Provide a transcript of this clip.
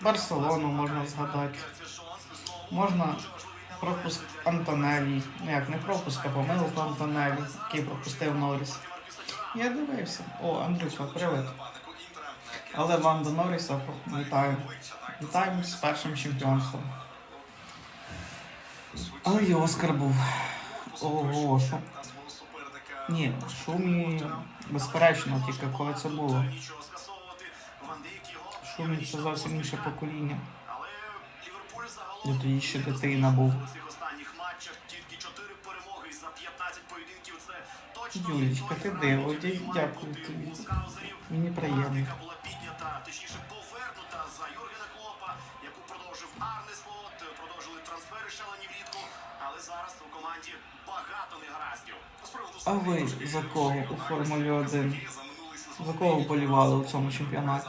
Барселону можна згадати. Можна пропуск Антонелі. Ну як не пропуск, а помилку Антонелі, який пропустив Норріс. Я дивився. О, Андрюха, привіт. Але Ванда Норріса вітаю. Вітаємо з першим чемпіонством. Але і Оскар був. Ого, що? Ні, шумі, безперечно, тільки коли це було. Шумі це зовсім інше покоління. Я тоді ще дитина був. Юлічка, ти диво, дя- дякую тобі. Мені приємно. але А ви за кого у Формулі 1? За кого вболівали у цьому чемпіонаті?